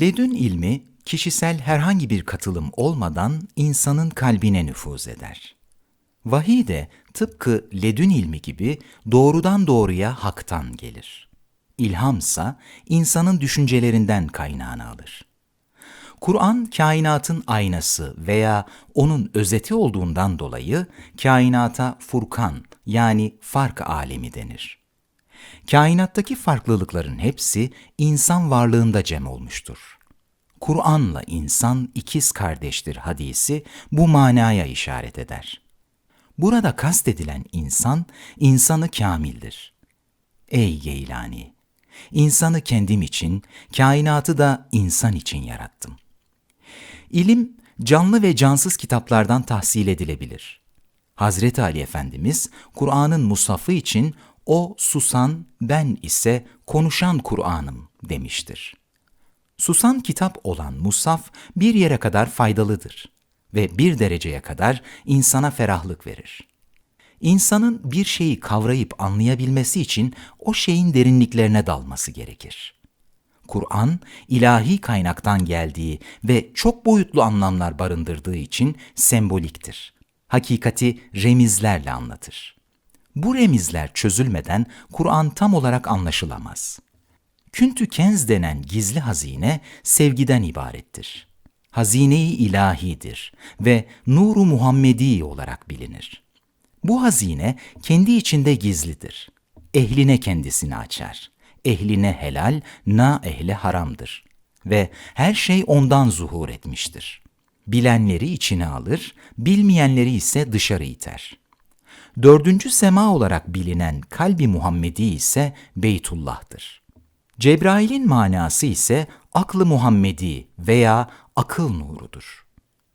Ledün ilmi, kişisel herhangi bir katılım olmadan insanın kalbine nüfuz eder. Vahiy de tıpkı ledün ilmi gibi doğrudan doğruya haktan gelir. İlhamsa insanın düşüncelerinden kaynağını alır. Kur'an kainatın aynası veya onun özeti olduğundan dolayı kainata Furkan yani fark alemi denir. Kainattaki farklılıkların hepsi insan varlığında cem olmuştur. Kur'an'la insan ikiz kardeştir hadisi bu manaya işaret eder. Burada kastedilen insan, insanı kamildir. Ey Geylani! İnsanı kendim için, kainatı da insan için yarattım. İlim, canlı ve cansız kitaplardan tahsil edilebilir. Hazreti Ali Efendimiz, Kur'an'ın musafı için o susan, ben ise konuşan Kur'an'ım demiştir. Susan kitap olan musaf bir yere kadar faydalıdır ve bir dereceye kadar insana ferahlık verir. İnsanın bir şeyi kavrayıp anlayabilmesi için o şeyin derinliklerine dalması gerekir. Kur'an, ilahi kaynaktan geldiği ve çok boyutlu anlamlar barındırdığı için semboliktir. Hakikati remizlerle anlatır. Bu remizler çözülmeden Kur'an tam olarak anlaşılamaz. Küntü kenz denen gizli hazine sevgiden ibarettir. Hazine-i ilahidir ve nuru Muhammedi olarak bilinir. Bu hazine kendi içinde gizlidir. Ehline kendisini açar. Ehline helal, na ehle haramdır. Ve her şey ondan zuhur etmiştir. Bilenleri içine alır, bilmeyenleri ise dışarı iter. Dördüncü sema olarak bilinen kalbi Muhammedi ise Beytullah'tır. Cebrail'in manası ise aklı Muhammedi veya akıl nurudur.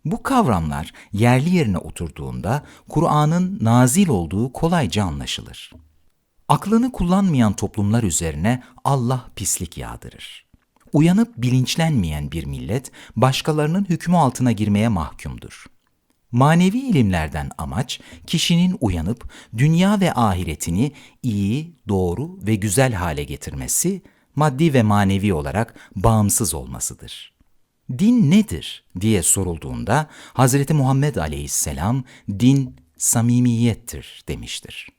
Bu kavramlar yerli yerine oturduğunda Kur'an'ın nazil olduğu kolayca anlaşılır. Aklını kullanmayan toplumlar üzerine Allah pislik yağdırır. Uyanıp bilinçlenmeyen bir millet başkalarının hükmü altına girmeye mahkumdur. Manevi ilimlerden amaç kişinin uyanıp dünya ve ahiretini iyi, doğru ve güzel hale getirmesi, maddi ve manevi olarak bağımsız olmasıdır. Din nedir diye sorulduğunda Hz. Muhammed aleyhisselam din samimiyettir demiştir.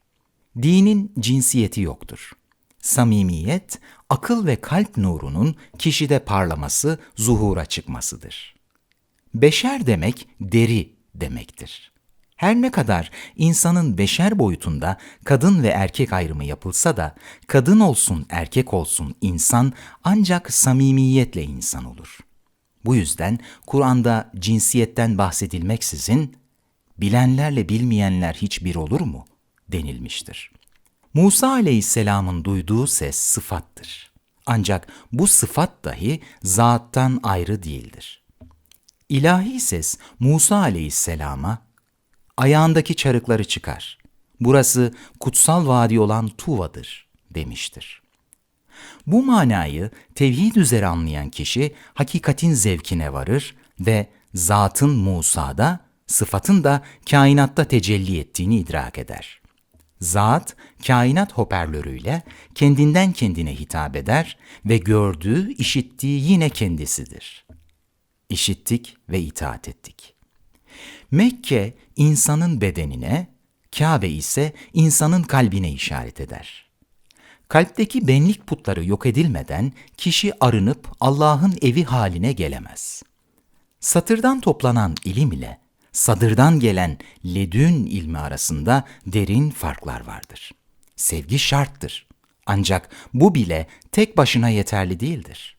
Dinin cinsiyeti yoktur. Samimiyet, akıl ve kalp nurunun kişide parlaması, zuhura çıkmasıdır. Beşer demek deri demektir. Her ne kadar insanın beşer boyutunda kadın ve erkek ayrımı yapılsa da kadın olsun erkek olsun insan ancak samimiyetle insan olur. Bu yüzden Kur'an'da cinsiyetten bahsedilmeksizin bilenlerle bilmeyenler hiçbir olur mu denilmiştir. Musa aleyhisselamın duyduğu ses sıfattır. Ancak bu sıfat dahi zattan ayrı değildir. İlahi ses Musa aleyhisselama ayağındaki çarıkları çıkar. Burası kutsal vadi olan Tuva'dır demiştir. Bu manayı tevhid üzere anlayan kişi hakikatin zevkine varır ve zatın Musa'da, sıfatın da kainatta tecelli ettiğini idrak eder. Zat, kainat hoparlörüyle kendinden kendine hitap eder ve gördüğü, işittiği yine kendisidir. İşittik ve itaat ettik. Mekke, insanın bedenine, Kabe ise insanın kalbine işaret eder. Kalpteki benlik putları yok edilmeden kişi arınıp Allah'ın evi haline gelemez. Satırdan toplanan ilim ile sadırdan gelen ledün ilmi arasında derin farklar vardır. Sevgi şarttır. Ancak bu bile tek başına yeterli değildir.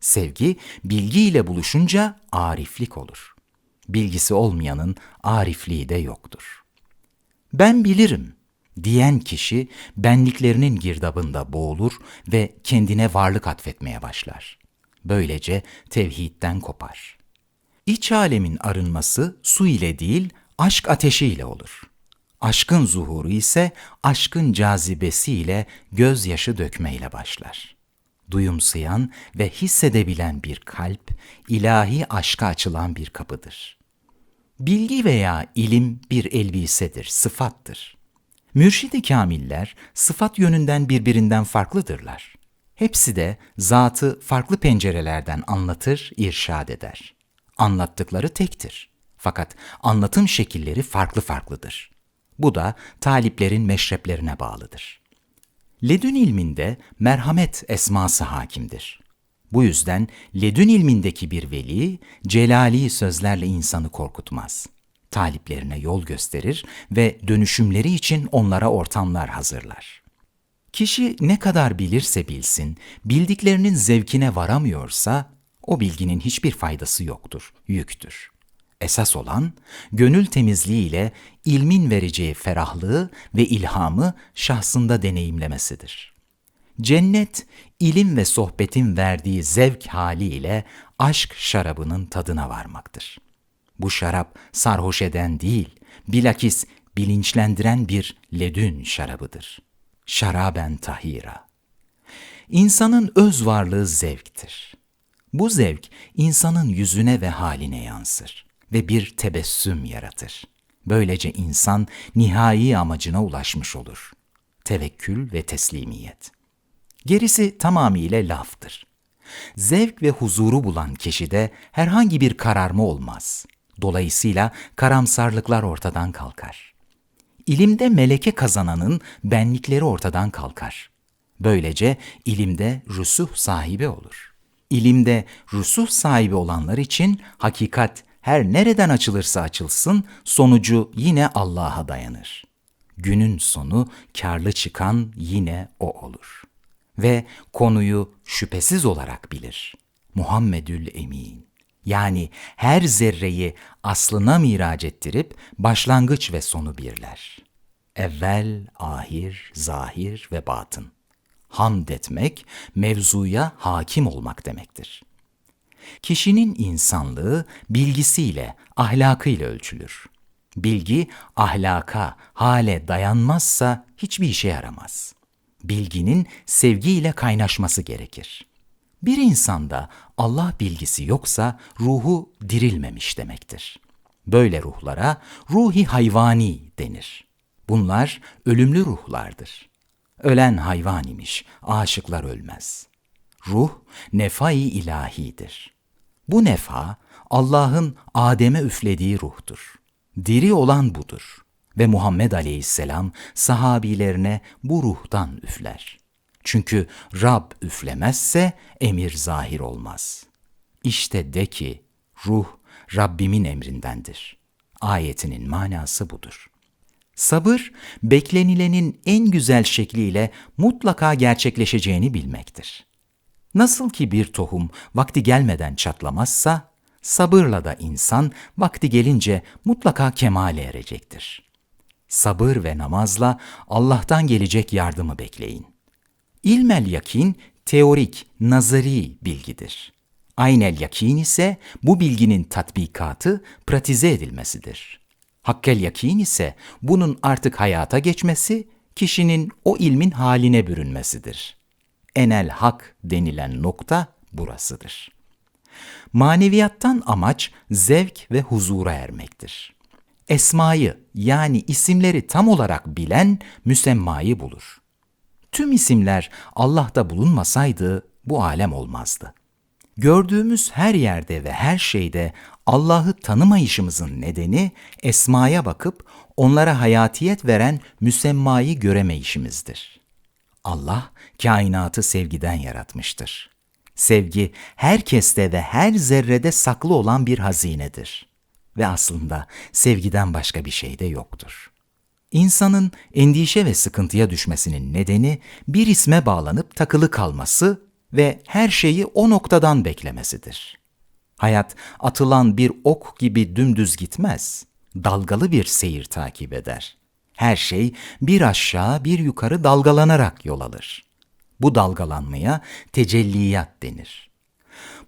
Sevgi bilgiyle buluşunca ariflik olur. Bilgisi olmayanın arifliği de yoktur. Ben bilirim diyen kişi benliklerinin girdabında boğulur ve kendine varlık atfetmeye başlar. Böylece tevhidden kopar. İç alemin arınması su ile değil, aşk ateşiyle olur. Aşkın zuhuru ise aşkın cazibesiyle gözyaşı dökmeyle başlar. Duyumsayan ve hissedebilen bir kalp, ilahi aşka açılan bir kapıdır. Bilgi veya ilim bir elbisedir, sıfattır. Mürşidi kamiller sıfat yönünden birbirinden farklıdırlar. Hepsi de zatı farklı pencerelerden anlatır, irşad eder. Anlattıkları tektir. Fakat anlatım şekilleri farklı farklıdır. Bu da taliplerin meşreplerine bağlıdır. Ledün ilminde merhamet esması hakimdir. Bu yüzden ledün ilmindeki bir veli celali sözlerle insanı korkutmaz. Taliplerine yol gösterir ve dönüşümleri için onlara ortamlar hazırlar. Kişi ne kadar bilirse bilsin, bildiklerinin zevkine varamıyorsa o bilginin hiçbir faydası yoktur, yüktür. Esas olan gönül temizliğiyle ilmin vereceği ferahlığı ve ilhamı şahsında deneyimlemesidir. Cennet, ilim ve sohbetin verdiği zevk haliyle aşk şarabının tadına varmaktır. Bu şarap sarhoş eden değil, bilakis bilinçlendiren bir ledün şarabıdır. Şaraben tahira. İnsanın öz varlığı zevktir. Bu zevk insanın yüzüne ve haline yansır ve bir tebessüm yaratır. Böylece insan nihai amacına ulaşmış olur. Tevekkül ve teslimiyet. Gerisi tamamıyla laftır. Zevk ve huzuru bulan kişide herhangi bir kararma olmaz. Dolayısıyla karamsarlıklar ortadan kalkar. İlimde meleke kazananın benlikleri ortadan kalkar. Böylece ilimde rusuh sahibi olur. İlimde rusuh sahibi olanlar için hakikat her nereden açılırsa açılsın sonucu yine Allah'a dayanır. Günün sonu karlı çıkan yine o olur. Ve konuyu şüphesiz olarak bilir. Muhammedül Emin. Yani her zerreyi aslına miraç ettirip başlangıç ve sonu birler. Evvel, ahir, zahir ve batın. Hamd etmek, mevzuya hakim olmak demektir. Kişinin insanlığı bilgisiyle, ahlakıyla ölçülür. Bilgi ahlaka, hale dayanmazsa hiçbir işe yaramaz. Bilginin sevgiyle kaynaşması gerekir. Bir insanda Allah bilgisi yoksa ruhu dirilmemiş demektir. Böyle ruhlara ruhi hayvani denir. Bunlar ölümlü ruhlardır. Ölen hayvan imiş, aşıklar ölmez. Ruh nefai ilahidir. Bu nefa Allah'ın Adem'e üflediği ruhtur. Diri olan budur ve Muhammed Aleyhisselam sahabilerine bu ruhtan üfler. Çünkü Rab üflemezse emir zahir olmaz. İşte de ki ruh Rabbimin emrindendir. Ayetinin manası budur. Sabır, beklenilenin en güzel şekliyle mutlaka gerçekleşeceğini bilmektir. Nasıl ki bir tohum vakti gelmeden çatlamazsa, sabırla da insan vakti gelince mutlaka kemale erecektir. Sabır ve namazla Allah'tan gelecek yardımı bekleyin. İlmel yakin teorik, nazari bilgidir. Aynel yakin ise bu bilginin tatbikatı, pratize edilmesidir. Hakkel yakin ise bunun artık hayata geçmesi, kişinin o ilmin haline bürünmesidir. Enel hak denilen nokta burasıdır. Maneviyattan amaç zevk ve huzura ermektir. Esmayı yani isimleri tam olarak bilen müsemmayı bulur. Tüm isimler Allah'ta bulunmasaydı bu alem olmazdı. Gördüğümüz her yerde ve her şeyde Allah'ı tanımayışımızın nedeni esmaya bakıp onlara hayatiyet veren müsemmayı göremeyişimizdir. Allah kainatı sevgiden yaratmıştır. Sevgi herkeste ve her zerrede saklı olan bir hazinedir. Ve aslında sevgiden başka bir şey de yoktur. İnsanın endişe ve sıkıntıya düşmesinin nedeni bir isme bağlanıp takılı kalması ve her şeyi o noktadan beklemesidir. Hayat atılan bir ok gibi dümdüz gitmez, dalgalı bir seyir takip eder. Her şey bir aşağı bir yukarı dalgalanarak yol alır. Bu dalgalanmaya tecelliyat denir.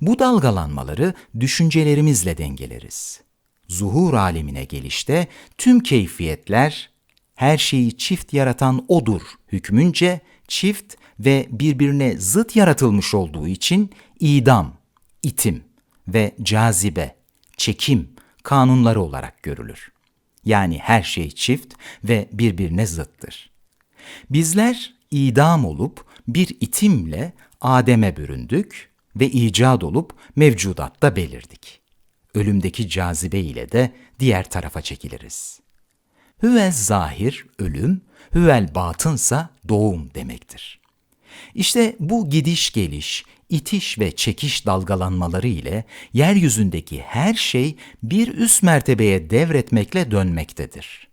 Bu dalgalanmaları düşüncelerimizle dengeleriz. Zuhur alemine gelişte tüm keyfiyetler her şeyi çift yaratan odur hükmünce çift ve birbirine zıt yaratılmış olduğu için idam, itim ve cazibe, çekim kanunları olarak görülür. Yani her şey çift ve birbirine zıttır. Bizler idam olup bir itimle Adem'e büründük ve icat olup mevcudatta belirdik. Ölümdeki cazibe ile de diğer tarafa çekiliriz. Hüvel zahir, ölüm, hüvel batınsa doğum demektir. İşte bu gidiş geliş, itiş ve çekiş dalgalanmaları ile yeryüzündeki her şey bir üst mertebeye devretmekle dönmektedir.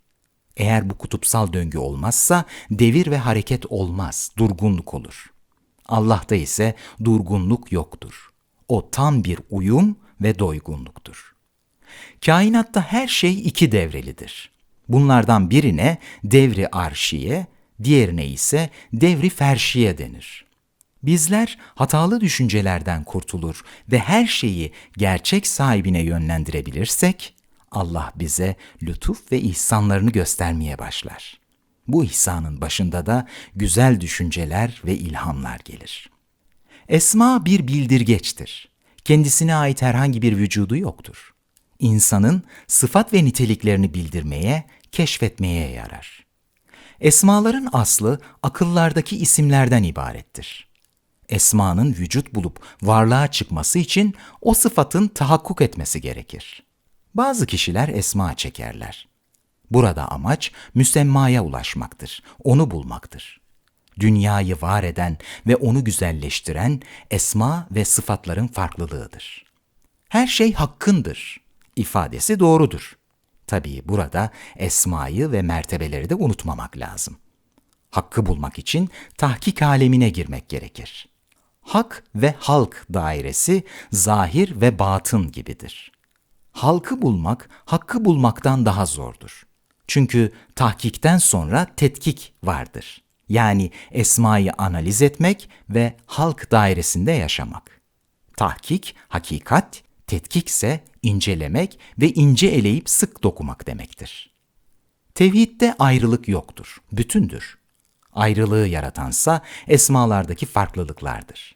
Eğer bu kutupsal döngü olmazsa devir ve hareket olmaz, durgunluk olur. Allah'ta ise durgunluk yoktur. O tam bir uyum ve doygunluktur. Kainatta her şey iki devrelidir. Bunlardan birine devri arşiye, diğerine ise devri ferşiye denir. Bizler hatalı düşüncelerden kurtulur ve her şeyi gerçek sahibine yönlendirebilirsek, Allah bize lütuf ve ihsanlarını göstermeye başlar. Bu ihsanın başında da güzel düşünceler ve ilhamlar gelir. Esma bir bildirgeçtir. Kendisine ait herhangi bir vücudu yoktur. İnsanın sıfat ve niteliklerini bildirmeye, keşfetmeye yarar. Esmaların aslı akıllardaki isimlerden ibarettir. Esmanın vücut bulup varlığa çıkması için o sıfatın tahakkuk etmesi gerekir. Bazı kişiler esma çekerler. Burada amaç müsemmaya ulaşmaktır, onu bulmaktır. Dünyayı var eden ve onu güzelleştiren esma ve sıfatların farklılığıdır. Her şey hakkındır ifadesi doğrudur. Tabii burada esmayı ve mertebeleri de unutmamak lazım. Hakkı bulmak için tahkik alemine girmek gerekir. Hak ve halk dairesi zahir ve batın gibidir. Halkı bulmak, hakkı bulmaktan daha zordur. Çünkü tahkikten sonra tetkik vardır. Yani esmayı analiz etmek ve halk dairesinde yaşamak. Tahkik, hakikat, tetkik ise incelemek ve ince eleyip sık dokumak demektir. Tevhidde ayrılık yoktur, bütündür. Ayrılığı yaratansa esmalardaki farklılıklardır.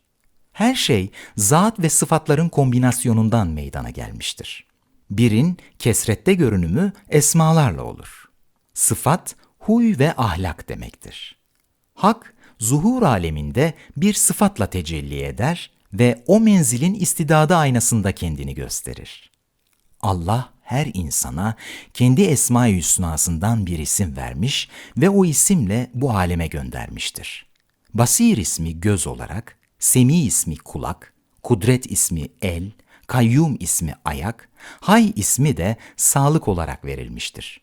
Her şey zat ve sıfatların kombinasyonundan meydana gelmiştir. Birin kesrette görünümü esmalarla olur. Sıfat, huy ve ahlak demektir. Hak, zuhur aleminde bir sıfatla tecelli eder ve o menzilin istidadı aynasında kendini gösterir. Allah her insana kendi Esma-i Hüsna'sından bir isim vermiş ve o isimle bu aleme göndermiştir. Basir ismi göz olarak, Semi ismi kulak, Kudret ismi el, Kayyum ismi ayak, Hay ismi de sağlık olarak verilmiştir.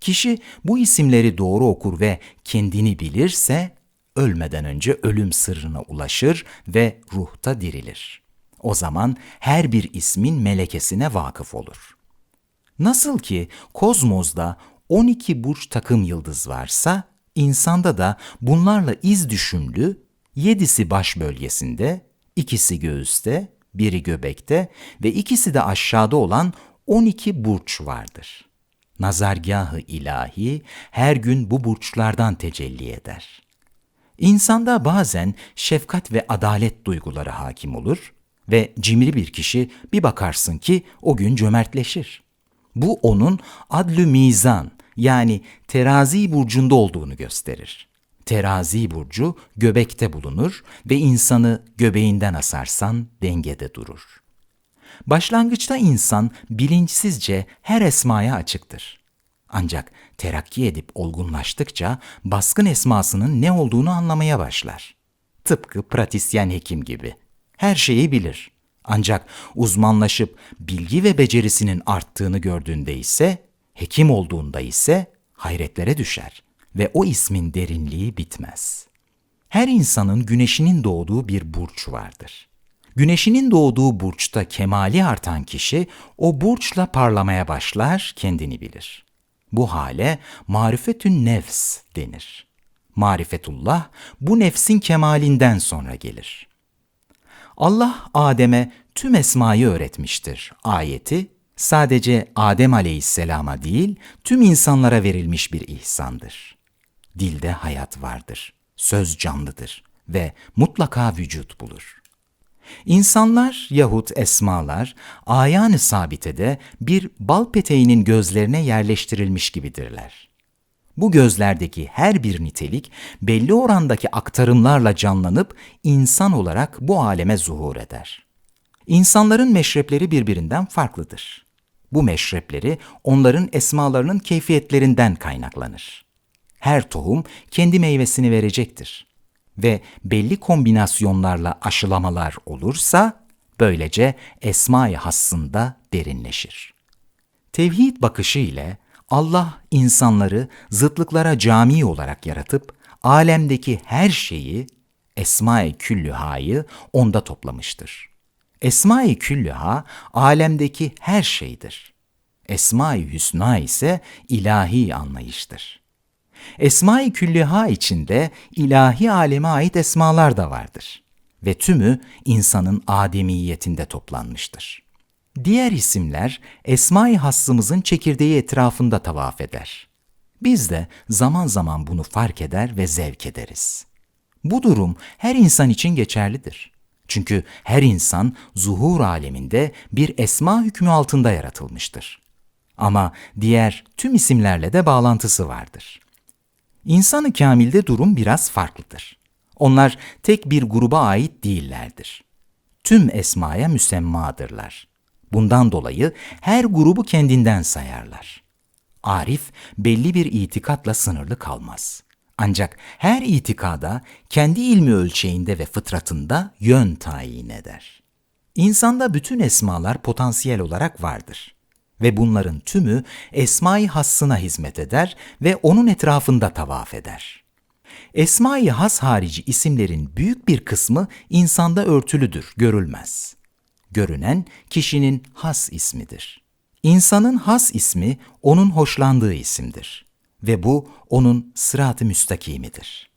Kişi bu isimleri doğru okur ve kendini bilirse ölmeden önce ölüm sırrına ulaşır ve ruhta dirilir. O zaman her bir ismin melekesine vakıf olur. Nasıl ki kozmozda 12 burç takım yıldız varsa, insanda da bunlarla iz düşümlü, yedisi baş bölgesinde, ikisi göğüste, biri göbekte ve ikisi de aşağıda olan 12 burç vardır. Nazargahı ilahi her gün bu burçlardan tecelli eder. İnsanda bazen şefkat ve adalet duyguları hakim olur ve cimri bir kişi bir bakarsın ki o gün cömertleşir. Bu onun adlü mizan yani terazi burcunda olduğunu gösterir. Terazi burcu göbekte bulunur ve insanı göbeğinden asarsan dengede durur. Başlangıçta insan bilinçsizce her esmaya açıktır. Ancak terakki edip olgunlaştıkça baskın esmasının ne olduğunu anlamaya başlar. Tıpkı pratisyen hekim gibi. Her şeyi bilir. Ancak uzmanlaşıp bilgi ve becerisinin arttığını gördüğünde ise, hekim olduğunda ise hayretlere düşer ve o ismin derinliği bitmez. Her insanın güneşinin doğduğu bir burç vardır. Güneşinin doğduğu burçta kemali artan kişi o burçla parlamaya başlar, kendini bilir. Bu hale marifetün nefs denir. Marifetullah bu nefsin kemalinden sonra gelir. Allah Adem'e tüm esmayı öğretmiştir. Ayeti sadece Adem aleyhisselama değil tüm insanlara verilmiş bir ihsandır. Dilde hayat vardır, söz canlıdır ve mutlaka vücut bulur. İnsanlar yahut esmalar ayan-ı sabitede bir bal peteğinin gözlerine yerleştirilmiş gibidirler. Bu gözlerdeki her bir nitelik belli orandaki aktarımlarla canlanıp insan olarak bu aleme zuhur eder. İnsanların meşrepleri birbirinden farklıdır. Bu meşrepleri onların esmalarının keyfiyetlerinden kaynaklanır. Her tohum kendi meyvesini verecektir ve belli kombinasyonlarla aşılamalar olursa böylece esma-i hassında derinleşir. Tevhid bakışı ile Allah insanları zıtlıklara cami olarak yaratıp alemdeki her şeyi Esma-i Küllüha'yı onda toplamıştır. Esma-i Küllüha alemdeki her şeydir. Esma-i Hüsna ise ilahi anlayıştır. Esma-i Külliha içinde ilahi aleme ait esmalar da vardır ve tümü insanın ademiyetinde toplanmıştır. Diğer isimler Esma-i Hassımızın çekirdeği etrafında tavaf eder. Biz de zaman zaman bunu fark eder ve zevk ederiz. Bu durum her insan için geçerlidir. Çünkü her insan zuhur aleminde bir esma hükmü altında yaratılmıştır. Ama diğer tüm isimlerle de bağlantısı vardır. İnsanı kamilde durum biraz farklıdır. Onlar tek bir gruba ait değillerdir. Tüm esmaya müsemmadırlar. Bundan dolayı her grubu kendinden sayarlar. Arif belli bir itikatla sınırlı kalmaz. Ancak her itikada kendi ilmi ölçeğinde ve fıtratında yön tayin eder. İnsanda bütün esmalar potansiyel olarak vardır ve bunların tümü esma-i hassına hizmet eder ve onun etrafında tavaf eder. Esma-i has harici isimlerin büyük bir kısmı insanda örtülüdür, görülmez. Görünen kişinin has ismidir. İnsanın has ismi onun hoşlandığı isimdir ve bu onun sırat-ı müstakimidir.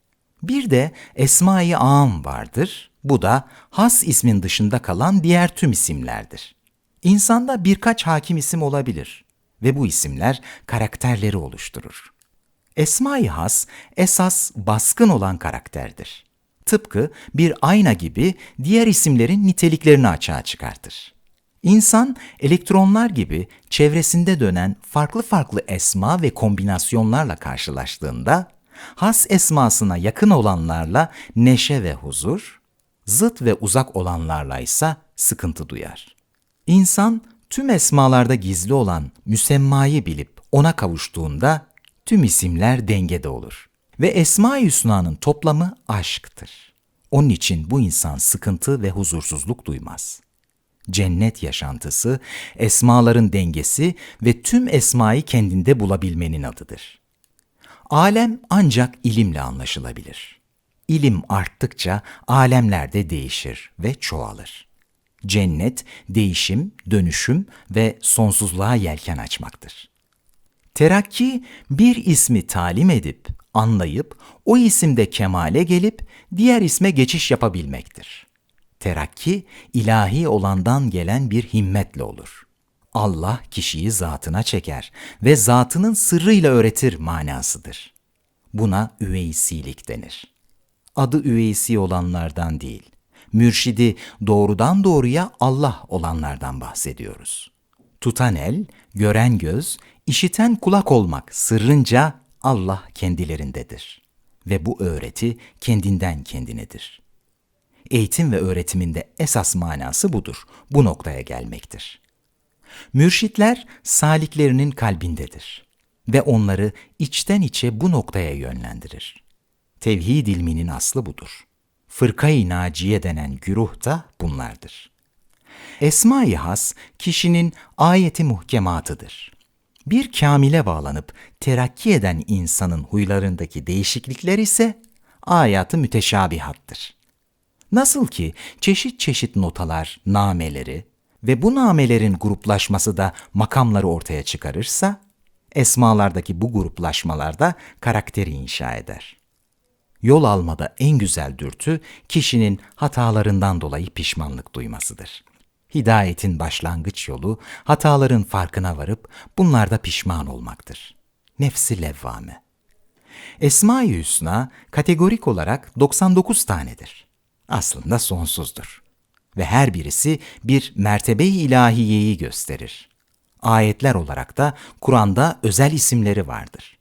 Bir de Esma-i Am vardır, bu da has ismin dışında kalan diğer tüm isimlerdir. İnsanda birkaç hakim isim olabilir ve bu isimler karakterleri oluşturur. Esma-i Has esas baskın olan karakterdir. Tıpkı bir ayna gibi diğer isimlerin niteliklerini açığa çıkartır. İnsan elektronlar gibi çevresinde dönen farklı farklı esma ve kombinasyonlarla karşılaştığında has esmasına yakın olanlarla neşe ve huzur, zıt ve uzak olanlarla ise sıkıntı duyar. İnsan tüm esmalarda gizli olan müsemmayı bilip ona kavuştuğunda tüm isimler dengede olur. Ve Esma-i Hüsna'nın toplamı aşktır. Onun için bu insan sıkıntı ve huzursuzluk duymaz. Cennet yaşantısı, esmaların dengesi ve tüm esmayı kendinde bulabilmenin adıdır. Alem ancak ilimle anlaşılabilir. İlim arttıkça alemler de değişir ve çoğalır. Cennet, değişim, dönüşüm ve sonsuzluğa yelken açmaktır. Terakki, bir ismi talim edip, anlayıp, o isimde kemale gelip, diğer isme geçiş yapabilmektir. Terakki, ilahi olandan gelen bir himmetle olur. Allah kişiyi zatına çeker ve zatının sırrıyla öğretir manasıdır. Buna üveysilik denir. Adı üveysi olanlardan değil, mürşidi doğrudan doğruya Allah olanlardan bahsediyoruz. Tutan el, gören göz, işiten kulak olmak sırrınca Allah kendilerindedir. Ve bu öğreti kendinden kendinedir. Eğitim ve öğretiminde esas manası budur, bu noktaya gelmektir. Mürşitler saliklerinin kalbindedir ve onları içten içe bu noktaya yönlendirir. Tevhid ilminin aslı budur. Fırkayı Naciye denen güruh da bunlardır. Esma-i Has, kişinin ayeti muhkematıdır. Bir kamile bağlanıp terakki eden insanın huylarındaki değişiklikler ise ayatı müteşabihattır. Nasıl ki çeşit çeşit notalar, nameleri ve bu namelerin gruplaşması da makamları ortaya çıkarırsa, esmalardaki bu gruplaşmalar da karakteri inşa eder. Yol almada en güzel dürtü kişinin hatalarından dolayı pişmanlık duymasıdır. Hidayetin başlangıç yolu hataların farkına varıp bunlarda pişman olmaktır. Nefsi levvame. Esma-i Hüsna kategorik olarak 99 tanedir. Aslında sonsuzdur. Ve her birisi bir mertebe-i ilahiyeyi gösterir. Ayetler olarak da Kur'an'da özel isimleri vardır.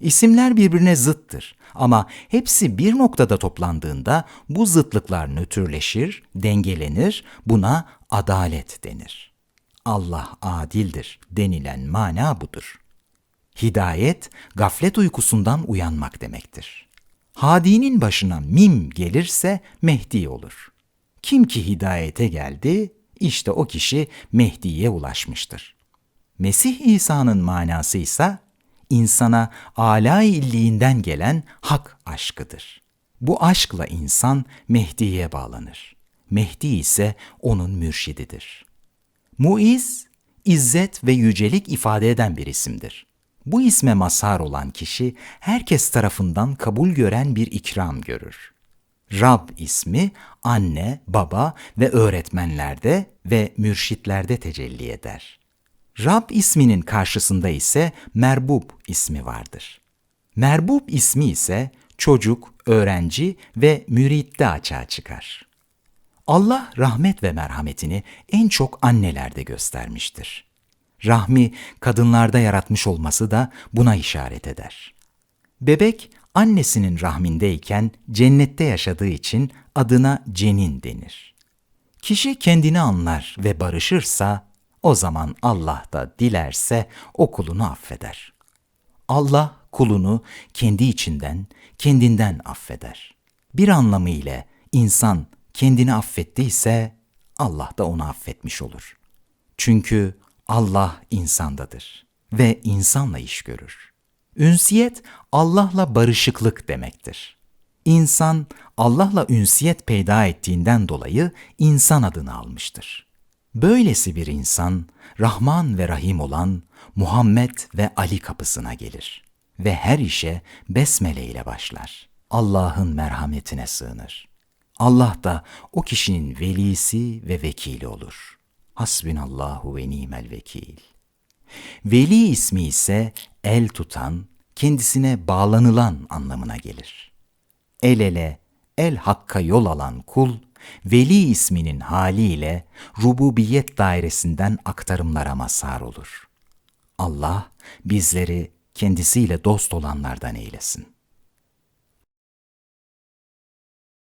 İsimler birbirine zıttır ama hepsi bir noktada toplandığında bu zıtlıklar nötrleşir, dengelenir, buna adalet denir. Allah adildir denilen mana budur. Hidayet, gaflet uykusundan uyanmak demektir. Hadinin başına mim gelirse Mehdi olur. Kim ki hidayete geldi, işte o kişi Mehdi'ye ulaşmıştır. Mesih İsa'nın manası ise insana âlâ illiğinden gelen hak aşkıdır. Bu aşkla insan Mehdi'ye bağlanır. Mehdi ise onun mürşididir. Muiz, izzet ve yücelik ifade eden bir isimdir. Bu isme mazhar olan kişi herkes tarafından kabul gören bir ikram görür. Rab ismi anne, baba ve öğretmenlerde ve mürşitlerde tecelli eder. Rab isminin karşısında ise Merbub ismi vardır. Merbub ismi ise çocuk, öğrenci ve müritte açığa çıkar. Allah rahmet ve merhametini en çok annelerde göstermiştir. Rahmi kadınlarda yaratmış olması da buna işaret eder. Bebek annesinin rahmindeyken cennette yaşadığı için adına cenin denir. Kişi kendini anlar ve barışırsa o zaman Allah da dilerse o kulunu affeder. Allah kulunu kendi içinden, kendinden affeder. Bir anlamı ile insan kendini affettiyse Allah da onu affetmiş olur. Çünkü Allah insandadır ve insanla iş görür. Ünsiyet Allah'la barışıklık demektir. İnsan Allah'la ünsiyet peyda ettiğinden dolayı insan adını almıştır. Böylesi bir insan Rahman ve Rahim olan Muhammed ve Ali kapısına gelir ve her işe besmele ile başlar. Allah'ın merhametine sığınır. Allah da o kişinin velisi ve vekili olur. Hasbinallahu ve nimel vekil. Veli ismi ise el tutan, kendisine bağlanılan anlamına gelir. El ele, el hakka yol alan kul, veli isminin haliyle rububiyet dairesinden aktarımlara mazhar olur. Allah bizleri kendisiyle dost olanlardan eylesin.